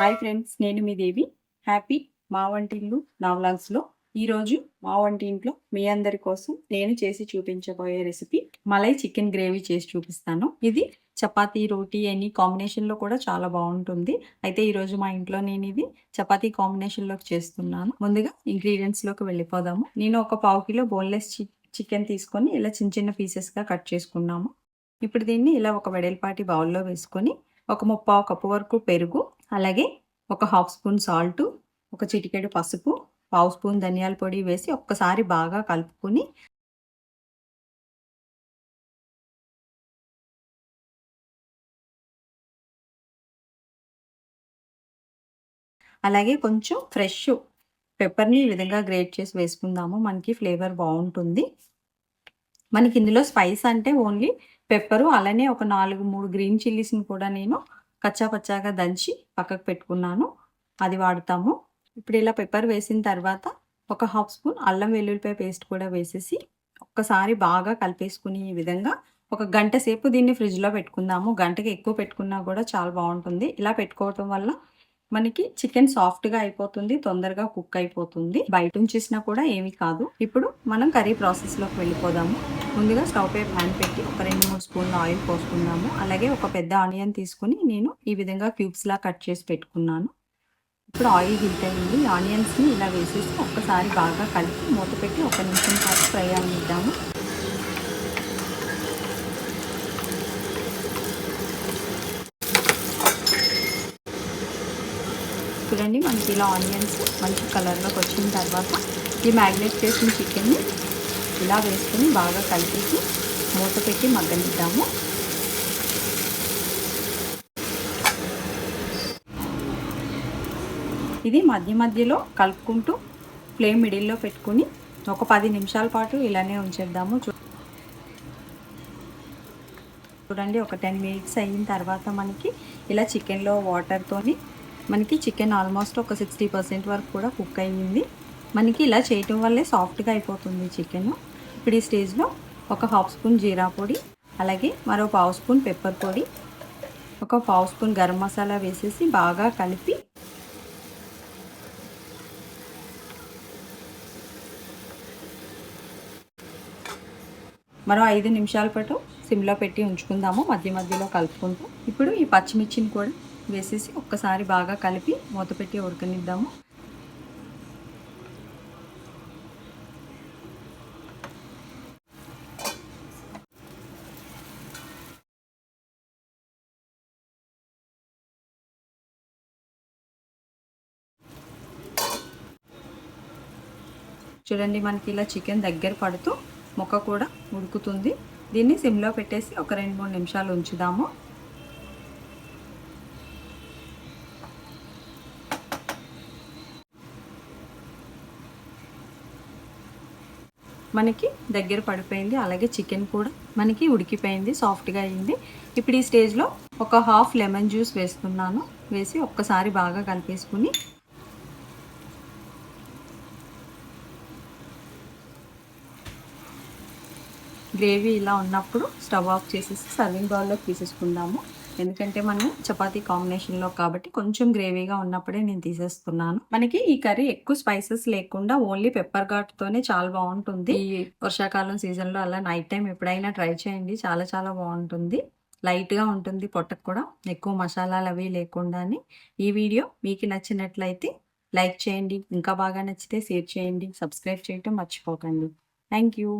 Hi friends నేను మీ దేవి. Happy మా వంటిల్లు నా వ్లాగ్స్లో. ఈరోజు మా వంటింట్లో మీ అందరి కోసం నేను చేసి చూపించబోయే రెసిపీ మలై చికెన్ గ్రేవీ చేసి చూపిస్తాను. ఇది చపాతీ రోటీ అని కాంబినేషన్లో కూడా చాలా బాగుంటుంది. అయితే ఈరోజు మా ఇంట్లో నేను ఇది చపాతీ కాంబినేషన్లోకి చేస్తున్నాను. ముందుగా ఇంగ్రీడియంట్స్లోకి వెళ్ళిపోదాము. నేను ఒక పావు కిలో బోన్లెస్ చికెన్ తీసుకొని ఇలా చిన్న చిన్న పీసెస్గా కట్ చేసుకున్నాము. ఇప్పుడు దీన్ని ఇలా ఒక వెడల్పాటి బౌల్లో వేసుకొని ఒక ముప్పావు కప్పు వరకు పెరుగు అలాగే ఒక హాఫ్ స్పూన్ సాల్ట్ ఒక చిటికెడు పసుపు పావు స్పూన్ ధనియాల పొడి వేసి ఒక్కసారి బాగా కలుపుకొని అలాగే కొంచెం ఫ్రెష్ పెప్పర్ని ఈ విధంగా గ్రేట్ చేసి వేసుకుందాము. మనకి ఫ్లేవర్ బాగుంటుంది. మనకి ఇందులో స్పైస్ అంటే ఓన్లీ పెప్పరు అలానే ఒక నాలుగు మూడు గ్రీన్ చిల్లీస్ని కూడా నేను కచ్చా పచ్చాగా దంచి పక్కకు పెట్టుకున్నాను. అది వాడతాము. ఇప్పుడు ఇలా పెప్పర్ వేసిన తర్వాత ఒక హాఫ్ స్పూన్ అల్లం వెల్లుల్లిపాయ పేస్ట్ కూడా వేసేసి ఒక్కసారి బాగా కలిపేసుకుని ఈ విధంగా ఒక గంట సేపు దీన్ని ఫ్రిడ్జ్లో పెట్టుకుందాము. గంటకి ఎక్కువ పెట్టుకున్నా కూడా చాలా బాగుంటుంది. ఇలా పెట్టుకోవటం వల్ల మనకి చికెన్ సాఫ్ట్గా అయిపోతుంది తొందరగా కుక్ అయిపోతుంది. బయట ఉంచేసినా కూడా ఏమీ కాదు. ఇప్పుడు మనం కర్రీ ప్రాసెస్లోకి వెళ్ళిపోదాము. ముందుగా స్టవ్ పై ప్యాన్ పెట్టి ఒక రెండు మూడు స్పూన్ల ఆయిల్ పోసుకుందాము. అలాగే ఒక పెద్ద ఆనియన్ తీసుకుని నేను ఈ విధంగా క్యూబ్స్లా కట్ చేసి పెట్టుకున్నాను. ఇప్పుడు ఆయిల్ హీట్ అయ్యింది ఆనియన్స్ని ఇలా వేసేసి ఒక్కసారి బాగా కలిపి మూత పెట్టి ఒక నిమిషం పాటు ఫ్రై అనిద్దాము చూడండి మనకి ఇలా ఆనియన్స్ మంచి కలర్లోకి వచ్చిన తర్వాత ఈ మ్యాగ్నేట్ చేసిన చికెన్ని ఇలా వేసుకొని బాగా కలిపేసి మూత పెట్టి మగ్గనిద్దాము. ఇది మధ్య మధ్యలో కలుపుకుంటూ ఫ్లేమ్ మిడిల్లో పెట్టుకుని ఒక పది నిమిషాల పాటు ఇలానే ఉంచేద్దాము. చూడండి ఒక టెన్ మినిట్స్ అయిన తర్వాత మనకి ఇలా చికెన్లో వాటర్తోని మనకి చికెన్ ఆల్మోస్ట్ ఒక సిక్స్టీ పర్సెంట్ వరకు కూడా కుక్ అయ్యింది. మనకి ఇలా చేయటం వల్లే సాఫ్ట్గా అయిపోతుంది చికెన్. ఇప్పుడు ఈ స్టేజ్లో ఒక హాఫ్ స్పూన్ జీరా పొడి అలాగే మరో పావు స్పూన్ పెప్పర్ పొడి ఒక పావు స్పూన్ గరం మసాలా వేసేసి బాగా కలిపి మరో ఐదు నిమిషాల పాటు సిమ్లో పెట్టి ఉంచుకుందాము. మధ్య మధ్యలో కలుపుకుంటూ. ఇప్పుడు ఈ పచ్చిమిర్చిని కూడా వేసేసి ఒక్కసారి బాగా కలిపి మూత పెట్టి ఉడకనిద్దాము. చూడండి మనకి ఇలా చికెన్ దగ్గర పడుతూ ముక్క కూడా ఉడుకుతుంది. దీన్ని సిమ్లో పెట్టేసి ఒక రెండు మూడు నిమిషాలు ఉంచుదాము. మనకి దగ్గర పడిపోయింది. అలాగే చికెన్ కూడా మనకి ఉడికిపోయింది సాఫ్ట్గా అయింది. ఇప్పుడు ఈ స్టేజ్లో ఒక హాఫ్ లెమన్ జ్యూస్ వేస్తున్నాను. వేసి ఒక్కసారి బాగా కలిపేసుకుని గ్రేవీ ఇలా ఉన్నప్పుడు స్టవ్ ఆఫ్ చేసేసి సర్వింగ్ బౌల్లో తీసేసుకుందాము. ఎందుకంటే మనం చపాతీ కాంబినేషన్లో కాబట్టి కొంచెం గ్రేవీగా ఉన్నప్పుడే నేను తీసేస్తున్నాను. మనకి ఈ కర్రీ ఎక్కువ స్పైసెస్ లేకుండా ఓన్లీ పెప్పర్ ఘాట్తోనే చాలా బాగుంటుంది. ఈ వర్షాకాలం సీజన్లో అలా నైట్ టైం ఎప్పుడైనా ట్రై చేయండి. చాలా చాలా బాగుంటుంది. లైట్గా ఉంటుంది పొట్టకు కూడా. ఎక్కువ మసాలాలు అవి లేకుండానే ఈ వీడియో మీకు నచ్చినట్లయితే లైక్ చేయండి. ఇంకా బాగా నచ్చితే షేర్ చేయండి. సబ్స్క్రైబ్ చేయటం మర్చిపోకండి. Thank you.